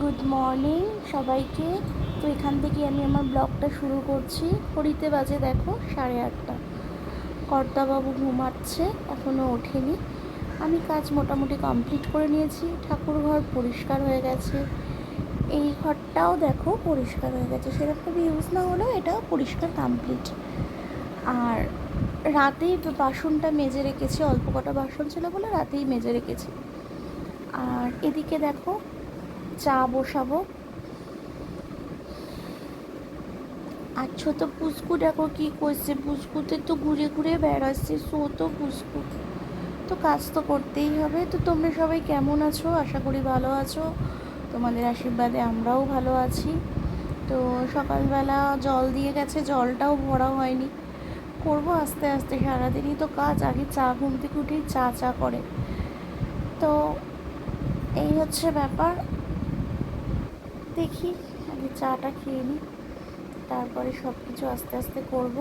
Good morning সবাইকে। তো এখান থেকে আমি আমার ব্লগটা শুরু করছি। হরিতে বাজে দেখো সাড়ে আটটা। কর্তাবাবু ঘুমাচ্ছে এখনও ওঠেনি। আমি কাজ মোটামুটি কমপ্লিট করে নিয়েছি। ঠাকুর ঘর পরিষ্কার হয়ে গেছে। এই ঘরটাও দেখো পরিষ্কার হয়ে গেছে। সেরকম ইউজ না হলেও এটাও পরিষ্কার কমপ্লিট আর রাতেই বাসনটা মেজে রেখেছি, অল্প কটা বাসন ছিল বলে রাতেই মেজে রেখেছি। আর এদিকে দেখো চা বসাবো। আর ছোট পুচকু দেখো কি করছে, পুচকুতে তো ঘুরে ঘুরে বেড়াচ্ছে, সো তো পুচকু। তো কাজ তো করতেই হবে। তো তোমরা সবাই কেমন আছো? আশা করি ভালো আছো। তোমাদের আশীর্বাদে আমরাও ভালো আছি। তো সকালবেলা জল দিয়ে গেছে, জলটাও ভরা হয়নি। করব আস্তে আস্তে, সারাদিনই তো কাজ। আগে চা ঘুম থেকে উঠেই চা চা করে। তো এই হচ্ছে ব্যাপার। দেখি, আগে চাটা খেয়ে নিই তারপরে সব কিছু আস্তে আস্তে করব।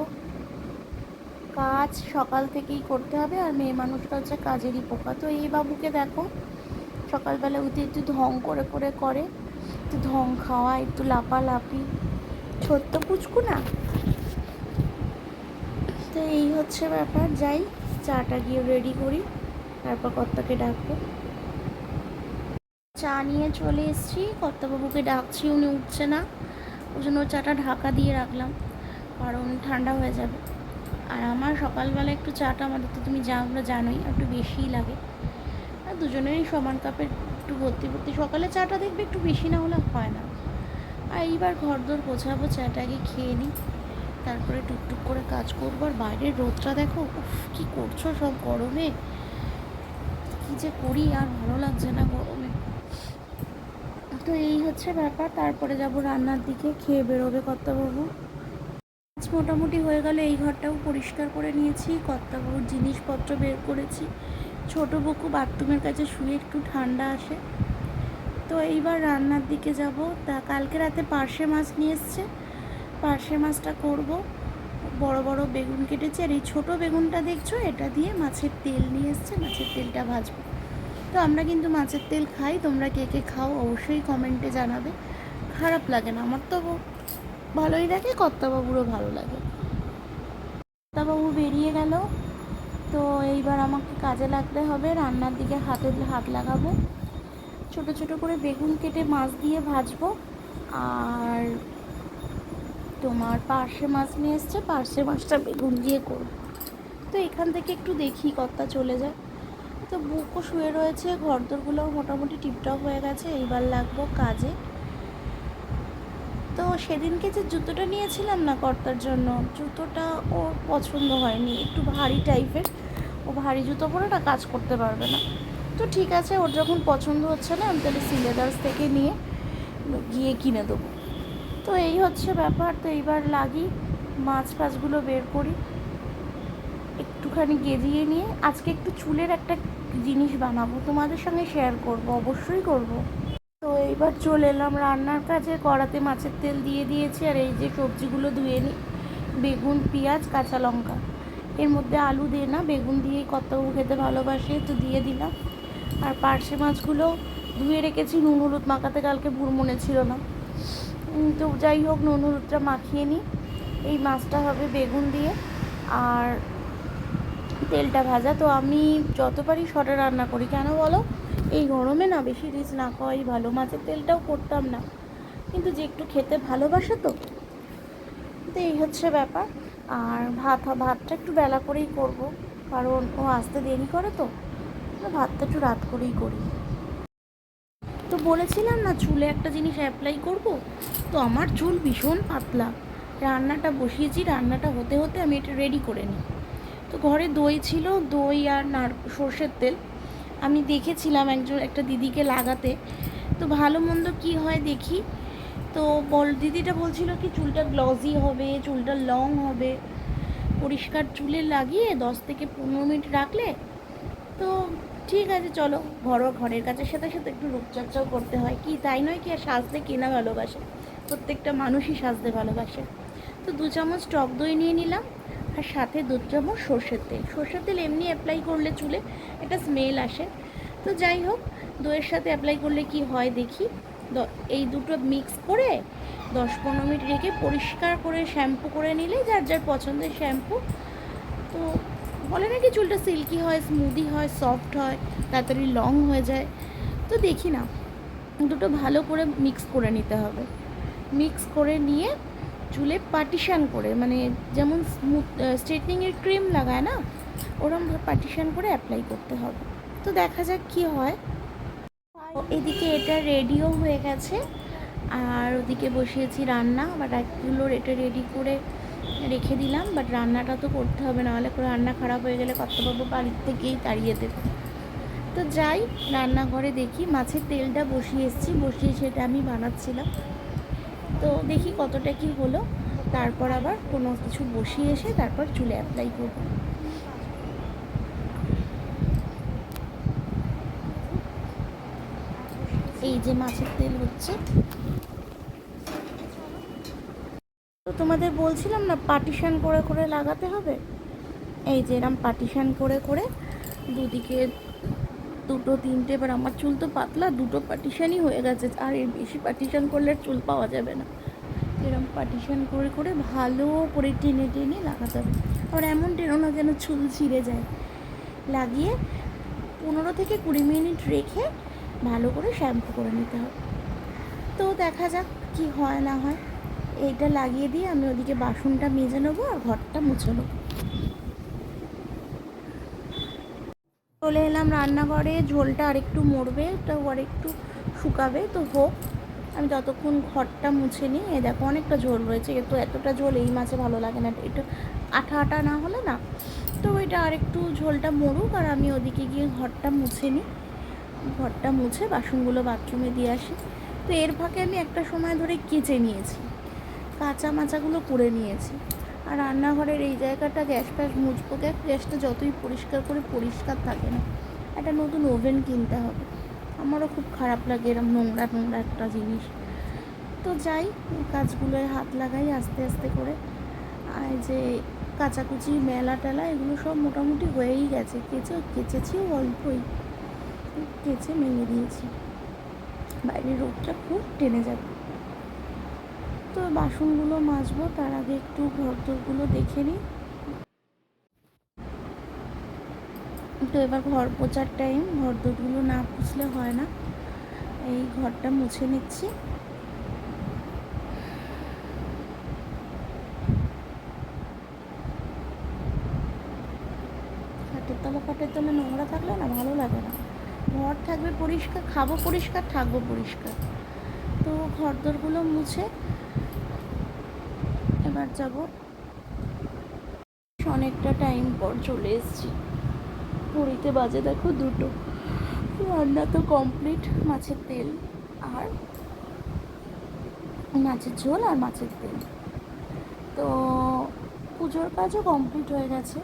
কাজ সকাল থেকেই করতে হবে, আর মেয়ে মানুষটা হচ্ছে কাজেরই পোকা। তো এই বাবুকে দেখো, সকালবেলা উঠে একটু ঢং করে করে করে, একটু ঢং খাওয়া, একটু লাপালাপি। ছোট্ট পুচকু না? তো এই হচ্ছে ব্যাপার। যাই, চাটা গিয়ে রেডি করি, তারপর কর্তাকে ডাকবো। চা নিয়ে চলে এসেছি। কর্তাবাবুকে ডাকছি, উনি উঠছে না। ওই জন্য চাটা ঢাকা দিয়ে রাখলাম, কারণ ঠান্ডা হয়ে যাবে। আর আমার সকালবেলা একটু চাটা আমাদের তো তুমি যা আমরা জানোই একটু বেশিই লাগে। আর দুজনেরই সমান কাপের একটু ভর্তি ভর্তি। সকালে চাটা দেখবে একটু বেশি না হলে হয় না। আর এইবার ঘর দোর গোছাবো, চাটা আগে খেয়ে নিই। তারপরে টুকটুক করে কাজ করব। আর বাইরের রোদটা দেখো, উফ, কী করছ সব গরমে? কী যে করি, আর ভালো লাগছে না গরমে। তো এই হচ্ছে ব্যাপার। তারপরে যাব রান্নার দিকে, খেয়ে বেরোবে কর্তাবাবু। আজ মোটামুটি হয়ে গেল, এই ঘরটাও পরিষ্কার করে নিয়েছি, কর্তাবাবুর জিনিসপত্র বের করেছি। ছোটো বকু বাথরুমের কাছে শুয়ে একটু ঠান্ডা আসে। তো এইবার রান্নার দিকে যাব। তা কালকে রাতে পার্শে মাছ নিয়ে এসছে। পার্শে মাছটা করব। বড় বড় বেগুন কেটেছি। আর এই ছোটো বেগুনটা দেখছ? এটা দিয়ে মাছের তেল নিয়ে এসছে। মাছের তেলটা ভাজবো। তো আমরা কিন্তু মাছের তেল খাই, তোমরা কে কে খাও অবশ্যই কমেন্টে জানাবে। খারাপ লাগে না, আমার তো ভালোই লাগে, কর্তাবাবুরও ভালো লাগে। কর্তাবাবু বেরিয়ে গেল, তো এইবার আমাকে কাজে লাগতে হবে, রান্নার দিকে হাতে হাত লাগাবো। ছোট ছোট করে বেগুন কেটে মাছ দিয়ে ভাজবো, আর তোমার পার্শে মাছ নিয়ে এসছে, পার্শে মাছটা বেগুন দিয়ে করব। তো এখান থেকে একটু দেখি কর্তা চলে যায়। তো বুকও শুয়ে রয়েছে, ঘরদোরগুলোও মোটামুটি টিপটপ হয়ে গেছে, এইবার লাগবো কাজে। তো সেদিনকে যে জুতোটা নিয়েছিলাম না কর্তার জন্য, জুতোটা ওর পছন্দ হয়নি, একটু ভারী টাইপের। ও ভারী জুতো পরে না কাজ করতে পারবে না। তো ঠিক আছে, ওর যখন পছন্দ হচ্ছে না, আমি তাহলে সিলেদার্স থেকে নিয়ে গিয়ে কিনে দেবো। তো এই হচ্ছে ব্যাপার, তো এইবার লাগি, মাছ ফাছগুলো বের করি, একটুখানি গেজিয়ে নিয়ে, আজকে একটু চুলের একটা জিনিস বানাবো, তোমাদের সঙ্গে শেয়ার করব, অবশ্যই করব। তো এইবার চলে এলাম রান্নার কাজে। কড়াতে মাছের তেল দিয়ে দিয়েছি, আর এই যে সবজিগুলো ধুয়ে নিই বেগুন, পেঁয়াজ, কাঁচা লঙ্কা। এর মধ্যে আলু দিয়ে না, বেগুন দিয়েই কত খেতে ভালোবাসে, তো দিয়ে দিলাম। আর পার্শে মাছগুলো ধুয়ে রেখেছি, নুন, হলুদ মাখাতে কালকে ভুল মনে ছিল না। তো যাই হোক, নুন, হলুদটা মাখিয়ে নিই এই মাছটা হবে বেগুন দিয়ে। আর তেলটা ভাজা, তো আমি যত পারি শর্টে রান্না করি, কেন বলো? এই গরমে না বেশি রিচ না খাওয়াই ভালো, মাছের তেলটাও করতাম না। কিন্তু যে একটু খেতে ভালোবাসে তো তো এই হচ্ছে ব্যাপার। আর ভাত, ভাতটা একটু বেলা করেই করব, কারণ ও আসতে দেরি করে তো ভাতটা একটু রাত করেই করি। তো বলেছিলাম না চুলে একটা জিনিস অ্যাপ্লাই করব? তো আমার চুল ভীষণ পাতলা। রান্নাটা বসিয়েছি, রান্নাটা হতে হতে আমি এটা রেডি করে নিই। তো ঘরে দই ছিল, দই আর নার, সর্ষের তেল। আমি দেখেছিলাম একজন, একটা দিদিকে লাগাতে। তো ভালো মন্দ কী হয় দেখি। তো বল, দিদিটা বলছিল কি, চুলটা গ্লজি হবে, চুলটা লং হবে। পরিষ্কার চুলে লাগিয়ে দশ থেকে পনেরো মিনিট রাখলে তো ঠিক আছে, চলো। ঘরোয়া ঘরের কাছে সাথে সাথে একটু রূপচর্চাও করতে হয়। কি, তাই নয় কি, আর সাজতে কেনা ভালোবাসে? প্রত্যেকটা মানুষই সাজতে ভালোবাসে। তো দু চামচ টক দই নিয়ে নিলাম। আর সাথে দু চামচ সর্ষের তেল। সর্ষের তেল এমনি অ্যাপ্লাই করলে চুলে একটা স্মেল আসে। তো যাই হোক, দইয়ের সাথে অ্যাপ্লাই করলে কি হয় দেখি। এই দুটো মিক্স করে দশ পনেরো মিনিট রেখে পরিষ্কার করে শ্যাম্পু করে নিলে যার যার পছন্দের শ্যাম্পু তো বলে নাকি চুলটা সিল্কি হয় স্মুদি হয় সফট হয়, তাড়াতাড়ি লং হয়ে যায়। তো দেখি না, দুটো ভালো করে মিক্স করে নিতে হবে। মিক্স করে নিয়ে চুলে পার্টিশান করে মানে যেমন স্মুথ স্ট্রেটনিংয়ের ক্রিম লাগায় না, ওরম পার্টিশান করে অ্যাপ্লাই করতে হবে। তো দেখা যাক কি হয়। এদিকে এটা রেডিও হয়ে গেছে। আর ওদিকে বসিয়েছি রান্না বাট একগুলোর এটা রেডি করে রেখে দিলাম বাট রান্নাটা তো করতে হবে, নাহলে রান্না খারাপ হয়ে গেলে কর্তবাবু বাড়ির থেকেই তাড়িয়ে দেবে। তো যাই, রান্নাঘরে দেখি, মাছের তেলটা বসিয়ে এসেছি, বসিয়ে সেটা আমি বানাচ্ছিলাম। তো দেখি কতটা কি হলো। তারপর আবার কোনো কিছু বসিয়ে এসে তারপর চুলে অ্যাপ্লাই করব। এই যে মাছের তেল হচ্ছে। তো তোমাদের বলছিলাম না পার্টিশন করে করে লাগাতে হবে? এই যে এরম পার্টিশন করে করে দুদিকে দুটো, তিনটে, এবার আমার চুল তো পাতলা, দুটো পার্টিশানই হয়ে গেছে। আর এর বেশি পার্টিশান করলে চুল পাওয়া যাবে না। এরম পার্টিশান করে করে ভালো করে টেনে টেনে লাগাতে হবে। আর এমন টেনো না যেন চুল ছিঁড়ে যায়। লাগিয়ে পনেরো থেকে কুড়ি মিনিট রেখে ভালো করে শ্যাম্পু করে নিতে হবে। তো দেখা যাক কি হয়, না হয়। এইটা লাগিয়ে দিয়ে আমি ওদিকে বাসনটা মেজে নেব আর ঘরটা মুছে নেব। চলে এলাম রান্নাঘরে, ঝোলটা আরেকটু মরবে, তো আরেকটু শুকাবে, তো হোক, আমি ততক্ষণ ঘরটা মুছে নিই এ দেখো অনেকটা ঝোল রয়েছে তো এতটা ঝোল এই মাছে ভালো লাগে না, একটু আঠা আঠা না হলে না, তো ওইটা আরেকটু ঝোলটা মরুক, আর আমি ওদিকে গিয়ে ঘরটা মুছে নিই, ঘরটা মুছে বাসনগুলো বাথরুমে দিয়ে আসি, তো এর ফাঁকে আমি একটা সময় ধরে কেচে নিয়েছি, কাঁচা মাচাগুলো করে নিয়েছি আর রান্নাঘরের এই জায়গাটা গ্যাস ফ্যাস মুছবো গ্যাস গ্যাসটা যতই পরিষ্কার করে পরিষ্কার থাকে না, একটা নতুন ওভেন কিনতে হবে। আমারও খুব খারাপ লাগে এরম নোংরা নোংরা একটা জিনিস। তো যাই কাজগুলোয় হাত লাগাই আস্তে আস্তে করে। আর যে কাচাকুচি, মেলা টেলা, এগুলো সব মোটামুটি হয়েই গেছে। কেচে কেচেছিও অল্পই। কেচে মেলে দিয়েছি। বাইরের রোদটা খুব টেনে যাবে। তো বাসনগুলো মাজবো, তার আগে একটু ঘরদোরগুলো দেখে নিই। তো এবার ঘর পোচার টাইম ঘরদোরগুলো না পুছলে হয় না। এই ঘরটা মুছে নিচ্ছি। খাটের তলা খাটের তলা নোংরা থাকলে না ভালো লাগে না। ঘর থাকবে পরিষ্কার, খাব পরিষ্কার, থাকব পরিষ্কার। তো ঘরদোরগুলো মুছে এবার যাব। অনেকটা টাইম পর চলে এসেছি। ঘড়িতে বাজে দেখো দুটো। রান্না তো কমপ্লিট মাছের তেল আর মাছের ঝোল আর মাছের তেল। তো পুজোর কাজও কমপ্লিট হয়ে গেছে।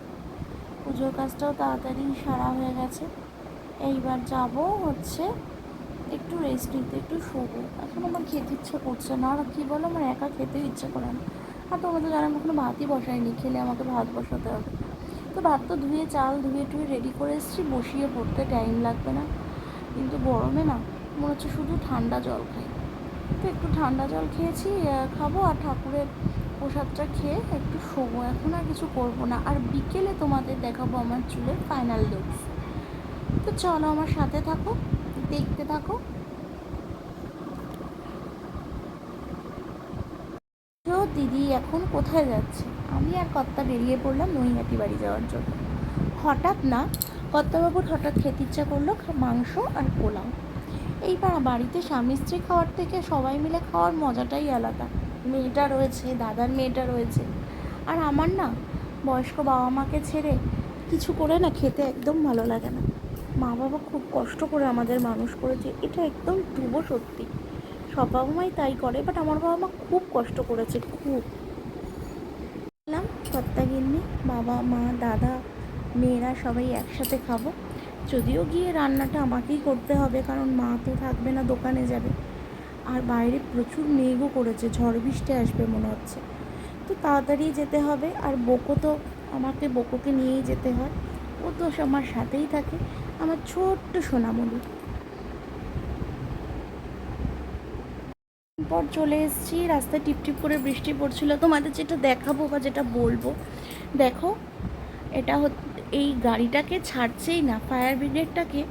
পুজোর কাজটাও তাড়াতাড়ি সারা হয়ে গেছে। এইবার যাব হচ্ছে একটু রেস্ট নিতে, একটু শোবো। এখন আমার খেতে ইচ্ছে করছে না, আর কী বলো? আমার একা খেতে ইচ্ছে করে না। আর তোমাদের জানো আমি এখনও ভাতই বসাইনি খেলে আমাকে ভাত বসাতে হবে। তো ভাত তো ধুয়ে, চাল ধুয়ে টুয়ে রেডি করে এসেছি, বসিয়ে পড়তে টাইম লাগবে না। কিন্তু গরমে না, মনে হচ্ছে শুধু ঠান্ডা জল খাই। তো একটু ঠান্ডা জল খেয়েছি খাব আর ঠাকুরের প্রসাদটা খেয়ে একটু শোবো। এখন আর কিছু করব না। আর বিকেলে তোমাদের দেখাবো আমার চুলের ফাইনাল লুকস তো চলো আমার সাথে থাকো, দেখতে থাকো তো দিদি এখন কোথায় যাচ্ছে? আমি আর কর্তা বেরিয়ে পড়লাম নৈহাটি বাড়ি যাওয়ার জন্য। হঠাৎ না, কর্তাবাবুর হঠাৎ খেতে ইচ্ছা করল মাংস আর পোলাও। এই এইবার বাড়িতে স্বামী স্ত্রী খাওয়ার থেকে সবাই মিলে খাওয়ার মজাটাই আলাদা। মেয়েটা রয়েছে, দাদার মেয়েটা রয়েছে। আর আমার না, বয়স্ক বাবা মাকে ছেড়ে কিছু করে না খেতে একদম ভালো লাগে না। মা বাবা খুব কষ্ট করে আমাদের মানুষ করেছে, এটা একদম ধ্রুব সত্যি। সব বাবা মাই তাই করে বাট আমার বাবা মা খুব কষ্ট করেছে, খুব। এলাম কর্তাগিন্নি বাবা, মা, দাদা, মেয়েরা সবাই একসাথে খাব। যদিও গিয়ে রান্নাটা আমাকেই করতে হবে, কারণ মা তো থাকবে না, দোকানে যাবে। আর বাইরে প্রচুর মেঘও করেছে, ঝড় বৃষ্টি আসবে মনে হচ্ছে। তো তাড়াতাড়ি যেতে হবে, আর বোকো তো আমাকে বোকোকে নিয়েই যেতে হয়। ও তো আমার সাথেই থাকে, আমার ছোট্ট সোনামণি। পর চলে এসেছি, রাস্তায় টিপ টিপ করে বৃষ্টি পড়ছিল। তোমাদের যেটা দেখাবো বা যেটা বলব, দেখো, এটা এই গাড়িটাকে ছাড়ছেই না ফায়ার ব্রিগেডটাকে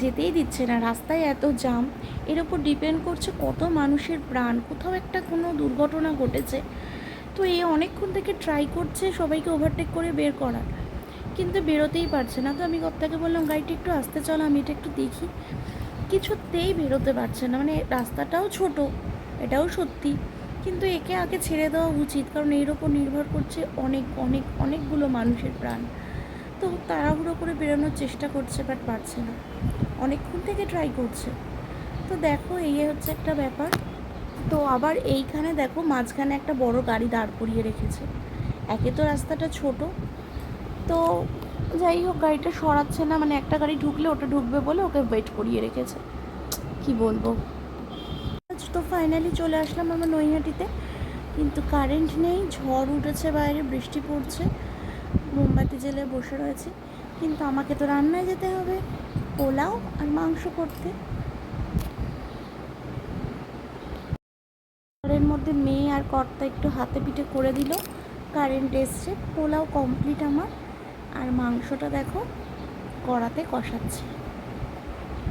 যেতেই দিচ্ছে না, রাস্তায় এত জাম এর ওপর ডিপেন্ড করছে কত মানুষের প্রাণ, কোথাও একটা কোনো দুর্ঘটনা ঘটেছে। তো এ অনেকক্ষণ থেকে ট্রাই করছে সবাইকে ওভারটেক করে বের করার, কিন্তু বেরোতেই পারছে না। তো আমি কপ্তাকে বললাম, গাড়িটা একটু আসতে চলো, আমি এটা একটু দেখি। কিছুতেই বেরোতে পারছে না মানে রাস্তাটাও ছোট এটাও সত্যি। কিন্তু একে আগে ছেড়ে দেওয়া উচিত, কারণ এর ওপর নির্ভর করছে অনেক অনেক, অনেকগুলো মানুষের প্রাণ। তো তাড়াহুড়ো করে বেরোনোর চেষ্টা করছে বাট পারছে না। অনেকক্ষণ থেকে ট্রাই করছে। তো দেখো, এই হচ্ছে একটা ব্যাপার। তো আবার এইখানে দেখো, মাঝখানে একটা বড় গাড়ি দাঁড় করিয়ে রেখেছে। একে তো রাস্তাটা ছোট। তো যাই হোক, গাড়িটা সরাচ্ছে না। মানে একটা গাড়ি ঢুকলে ওটা ঢুকবে বলে ওকে ওয়েট করিয়ে রেখেছে। কি বলব? তো ফাইনালি চলে আসলাম আমার নৈহাটিতে। কিন্তু কারেন্ট নেই, ঝড় উঠেছে বাইরে, বৃষ্টি পড়ছে মোমবাতি জেলে বসে রয়েছে। কিন্তু আমাকে তো রান্নায় যেতে হবে, পোলাও আর মাংস করতে। ঘরের মধ্যে মেয়ে আর কর্তা একটু হাতে পিঠে করে দিল কারেন্ট এসছে, পোলাও কমপ্লিট আমার। আর মাংসটা দেখো, কড়াতে কষাচ্ছে।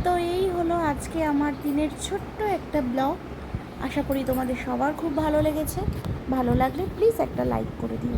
তো এই হলো আজকে আমার দিনের ছোট্ট একটা ব্লগ আশা করি তোমাদের সবার খুব ভালো লেগেছে। ভালো লাগলে প্লিজ একটা লাইক করে দিও।